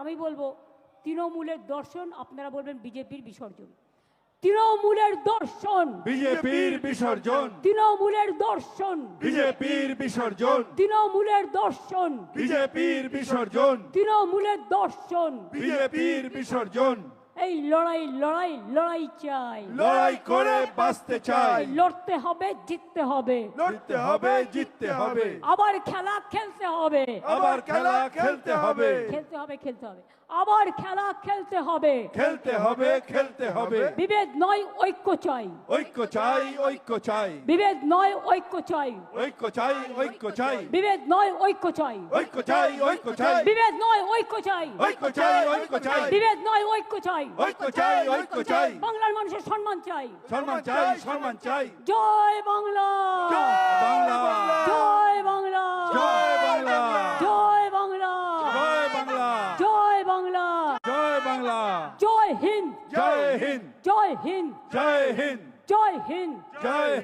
আমি বলব তৃণমূলের দর্শন আপনারা বলবেন বিজেপির বিসর্জন। তৃণমূলের দর্শন। বিজেপির বিসর্জন। তৃণমূলের দর্শন। বিজেপির বিসর্জন। তৃণমূলের দর্শন। বিজেপির বিসর্জন। তৃণমূলের দর্শন। বিজেপির বিসর্জন। এই লড়াই লড়াই লড়াই চাই। লড়াই করে বাঁচতে চাই। লড়তে হবে জিততে হবে। লড়তে হবে জিততে হবে। আবার খেলা খেলতে হবে। আবার খেলা খেলতে হবে। খেলতে হবে খেলতে হবে। আবার খেলা খেলতে হবে। খেলতে হবে খেলতে হবে। বিভেদ নয় ঐক্য চাই। ঐক্য চাই ঐক্য চাই। বিভেদ নয় ঐক্য চাই। ঐক্য চাই ঐক্য চাই। বিভেদ নয় ঐক্য চাই। ঐক্য চাই ঐক্য চাই। বিভেদ নয় ঐক্য চাই। ঐক্য চাই ঐক্য চাই। বিভেদ নয় ঐক্য চাই। ঐক্য চাই ঐক্য চাই বাংলার মানুষের সম্মান চাই। সম্মান চাই সম্মান চাই। জয় বাংলা। বাংলা। জয় বাংলা। জয় বাংলা। জয় বাংলা। জয় বাংলা। জয় বাংলা। জয় বাংলা। জয় হিন্দ। জয় হিন্দ। জয় হিন্দ। জয় হিন্দ। জয় হিন্দ। জয়